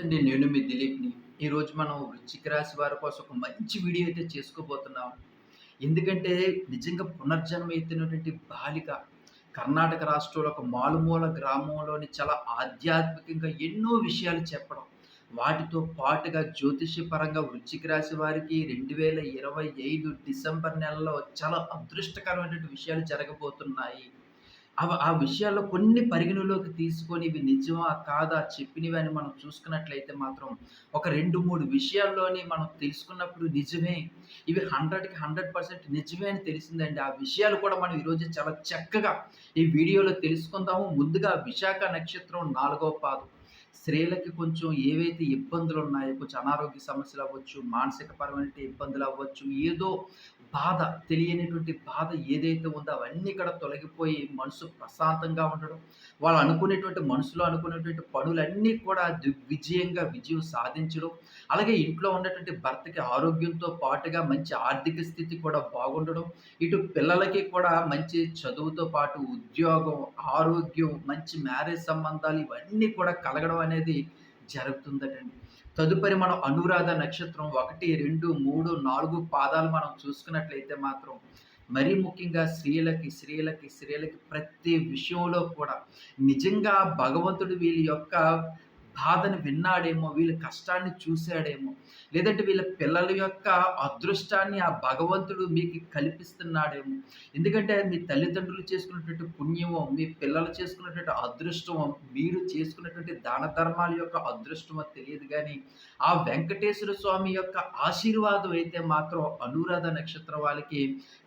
అండి నేను మీ దిలీప్ని. ఈరోజు మనం వృశ్చిక రాశి వారి కోసం ఒక మంచి వీడియో అయితే చేసుకోబోతున్నాం. ఎందుకంటే నిజంగా పునర్జన్మ ఎత్తినటువంటి బాలిక కర్ణాటక రాష్ట్రంలో ఒక మాలుమూల గ్రామంలోని చాలా ఆధ్యాత్మికంగా ఎన్నో విషయాలు చెప్పడం. వాటితో పాటుగా జ్యోతిష్యపరంగా వృశ్చిక రాశి వారికి రెండు వేల ఇరవై ఐదు డిసెంబర్ నెలలో చాలా అదృష్టకరమైనటువంటి విషయాలు జరగబోతున్నాయి. ఆ విషయాల్లో కొన్ని పరిగణలోకి తీసుకొని ఇవి నిజమా కాదా చెప్పినవి అని మనం చూసుకున్నట్లయితే మాత్రం ఒక రెండు మూడు విషయాల్లోని మనం తెలుసుకున్నప్పుడు నిజమే. ఇవి హండ్రెడ్కి హండ్రెడ్ పర్సెంట్ నిజమే అని తెలిసిందండి. ఆ విషయాలు కూడా మనం ఈరోజు చాలా చక్కగా ఈ వీడియోలో తెలుసుకుందాము. ముందుగా విశాఖ నక్షత్రం నాలుగో పాదం. స్త్రీలకి కొంచెం ఏవైతే ఇబ్బందులు ఉన్నాయో కొంచెం అనారోగ్య సమస్యలు అవ్వచ్చు మానసిక పరమైన ఇబ్బందులు అవ్వచ్చు ఏదో బాధ తెలియనిటువంటి బాధ ఏదైతే ఉందో అవన్నీ కూడా తొలగిపోయి మనసు ప్రశాంతంగా ఉండడం వాళ్ళు అనుకునేటువంటి మనసులో అనుకునేటువంటి పనులన్నీ కూడా విజయంగా విజయం సాధించడం అలాగే ఇంట్లో ఉన్నటువంటి భర్తకి ఆరోగ్యంతో పాటుగా మంచి ఆర్థిక స్థితి కూడా బాగుండడం ఇటు పిల్లలకి కూడా మంచి చదువుతో పాటు ఉద్యోగం ఆరోగ్యం మంచి మ్యారేజ్ సంబంధాలు ఇవన్నీ కూడా కలగడం అనేది జరుగుతుందటండి. తదుపరి మనం అనురాధ నక్షత్రం ఒకటి రెండు మూడు నాలుగు పాదాలు మనం చూసుకున్నట్లయితే మాత్రం మరీ ముఖ్యంగా స్త్రీలకి స్త్రీలకి స్త్రీలకి ప్రతి విషయంలో కూడా నిజంగా భగవంతుడు వీళ్ళ యొక్క బాధను విన్నాడేమో వీళ్ళ కష్టాన్ని చూశాడేమో లేదంటే వీళ్ళ పిల్లల యొక్క అదృష్టాన్ని ఆ భగవంతుడు మీకు కల్పిస్తున్నాడేమో. ఎందుకంటే మీ తల్లిదండ్రులు చేసుకున్నటువంటి పుణ్యమో మీ పిల్లలు చేసుకున్నటువంటి అదృష్టమో మీరు చేసుకున్నటువంటి దాన ధర్మాల యొక్క అదృష్టమో తెలియదు కానీ ఆ వెంకటేశ్వర స్వామి యొక్క ఆశీర్వాదం అయితే మాత్రం అనురాధ నక్షత్రం వాళ్ళకి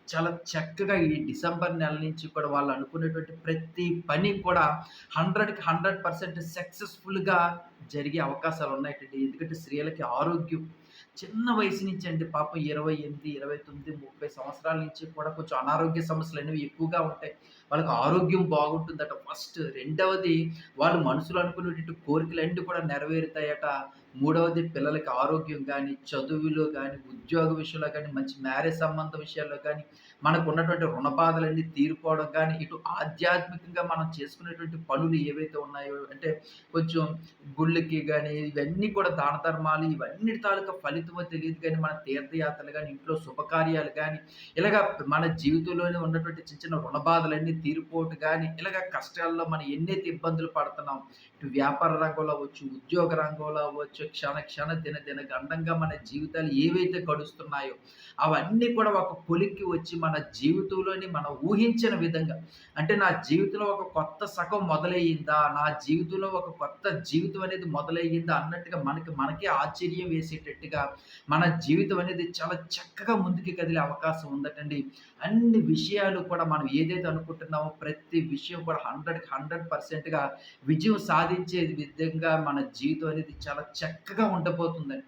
చాలా చక్కగా ఈ డిసెంబర్ నెల నుంచి కూడా వాళ్ళు అనుకున్నటువంటి ప్రతి పని కూడా హండ్రెడ్కి హండ్రెడ్ పర్సెంట్ సక్సెస్ఫుల్గా జరిగే అవకాశాలు ఉన్నాయండి ఎందుకంటే స్త్రీలకి ఆరోగ్యం చిన్న వయసు నుంచి అండి. పాపం ఇరవై ఎనిమిది ఇరవై తొమ్మిది ముప్పై సంవత్సరాల నుంచి కూడా కొంచెం అనారోగ్య సమస్యలు అనేవి ఎక్కువగా ఉంటాయి. వాళ్ళకి ఆరోగ్యం బాగుంటుందట. ఫస్ట్ రెండవది వాళ్ళు మనసులో అనుకునేటువంటి కోరికలన్నీ కూడా నెరవేరుతాయట. మూడవది పిల్లలకి ఆరోగ్యం కానీ చదువులో కానీ ఉద్యోగ విషయంలో కానీ మంచి మ్యారేజ్ సంబంధ విషయాల్లో కానీ మనకు ఉన్నటువంటి రుణ బాధలన్నీ తీరిపోవడం కానీ ఇటు ఆధ్యాత్మికంగా మనం చేసుకునేటువంటి పనులు ఏవైతే ఉన్నాయో అంటే కొంచెం గుళ్ళకి కానీ ఇవన్నీ కూడా దాన ధర్మాలు ఇవన్నీ తాలూకా ఫలితమో తెలియదు కానీ మన తీర్థయాత్రలు కానీ ఇంట్లో శుభకార్యాలు కానీ ఇలాగ మన జీవితంలోనే ఉన్నటువంటి చిన్న చిన్న రుణ బాధలన్నీ తీరిపోవటం కానీ ఇలాగ కష్టాల్లో మనం ఎన్నైతే ఇబ్బందులు పడుతున్నాం ఇటు వ్యాపార రంగంలో అవ్వచ్చు ఉద్యోగ రంగంలో అవ్వచ్చు క్షణ క్షణ దిన దిన గండంగా మన జీవితాలు ఏవైతే గడుస్తున్నాయో అవన్నీ కూడా ఒక పొలిక్కి వచ్చి మన జీవితంలోని మనం ఊహించిన విధంగా అంటే నా జీవితంలో ఒక కొత్త సగం మొదలయ్యిందా నా జీవితంలో ఒక కొత్త జీవితం అనేది మొదలయ్యిందా అన్నట్టుగా మనకి మనకే ఆశ్చర్యం వేసేటట్టుగా మన జీవితం అనేది చాలా చక్కగా ముందుకు కదిలే అవకాశం ఉందటండి. అన్ని విషయాలు కూడా మనం ఏదైతే అనుకుంటున్నామో ప్రతి విషయం కూడా హండ్రెడ్ హండ్రెడ్ పర్సెంట్గా విజయం సాధించే విధంగా మన జీవితం అనేది చాలా చక్క చక్కగా ఉండబోతుందండి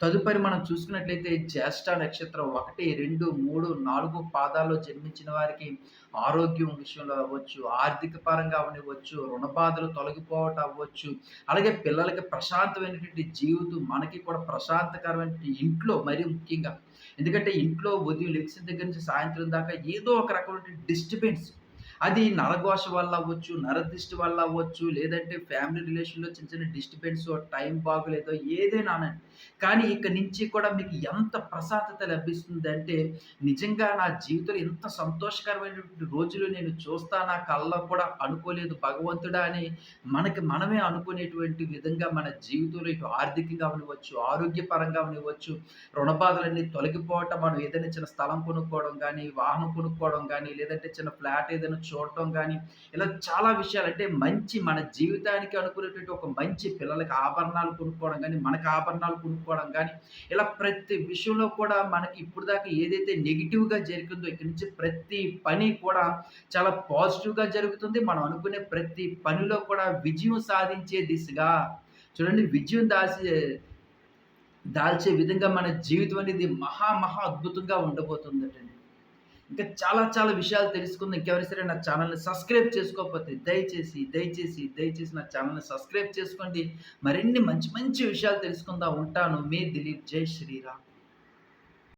తదుపరి మనం చూసుకున్నట్లయితే జ్యేష్ఠ నక్షత్రం ఒకటి రెండు మూడు నాలుగు పాదాల్లో జన్మించిన వారికి ఆరోగ్యం విషయంలో అవ్వచ్చు ఆర్థిక పరంగా అవనివ్వచ్చు రుణబాధలు తొలగిపోవటం అవ్వచ్చు. అలాగే పిల్లలకి ప్రశాంతమైనటువంటి జీవితం మనకి కూడా ప్రశాంతకరమైన ఇంట్లో మరీ ముఖ్యంగా. ఎందుకంటే ఇంట్లో ఉదయం లెక్సిన దగ్గర నుంచి సాయంత్రం దాకా ఏదో ఒక రకమైన డిస్టర్బెన్స్ అది నరఘోష వల్ల అవ్వచ్చు నరదిష్టి వల్ల అవ్వచ్చు లేదంటే ఫ్యామిలీ రిలేషన్లో చిన్న చిన్న డిస్టర్బెన్స్ టైం బాగలేదో ఏదైనా కానీ ఇక్కడ నుంచి కూడా మీకు ఎంత ప్రశాంతత లభిస్తుంది అంటే నిజంగా నా జీవితంలో ఎంత సంతోషకరమైనటువంటి రోజులు నేను చూస్తా నా కళ్ళ కూడా అనుకోలేదు భగవంతుడా అని మనకి మనమే అనుకునేటువంటి విధంగా మన జీవితంలో ఇటు ఆర్థికంగా అవనివ్వచ్చు ఆరోగ్యపరంగా అవనివ్వచ్చు రుణబాధలన్నీ తొలగిపోవటం మనం ఏదైనా చిన్న స్థలం కొనుక్కోవడం కానీ వాహనం కొనుక్కోవడం కానీ లేదంటే చిన్న ఫ్లాట్ ఏదైనా చూడటం కానీ ఇలా చాలా విషయాలు. అంటే మంచి మన జీవితానికి అనుకునేటువంటి ఒక మంచి పిల్లలకి ఆభరణాలు కొనుక్కోవడం కానీ మనకు ఆభరణాలు కొనుక్కోవడం కానీ ఇలా ప్రతి విషయంలో కూడా మనకి ఇప్పుడు దాకా ఏదైతే నెగిటివ్గా జరిగిందో ఇక్కడి నుంచి ప్రతి పని కూడా చాలా పాజిటివ్గా జరుగుతుంది. మనం అనుకునే ప్రతి పనిలో కూడా విజయం సాధించే దిశగా చూడండి విజయం దాసి దాల్చే విధంగా మన జీవితం అనేది మహా మహా అద్భుతంగా ఉండబోతుందటండి. ఇంకా చాలా చాలా విషయాలు తెలుసుకుంది. ఇంకెవరి సరే నా ఛానల్ని సబ్స్క్రైబ్ చేసుకోకపోతే దయచేసి దయచేసి దయచేసి నా ఛానల్ని సబ్స్క్రైబ్ చేసుకోండి. మరిన్ని మంచి మంచి విషయాలు తెలుసుకుందా. ఉంటాను. మీ దిలీప్. జై శ్రీరామ్.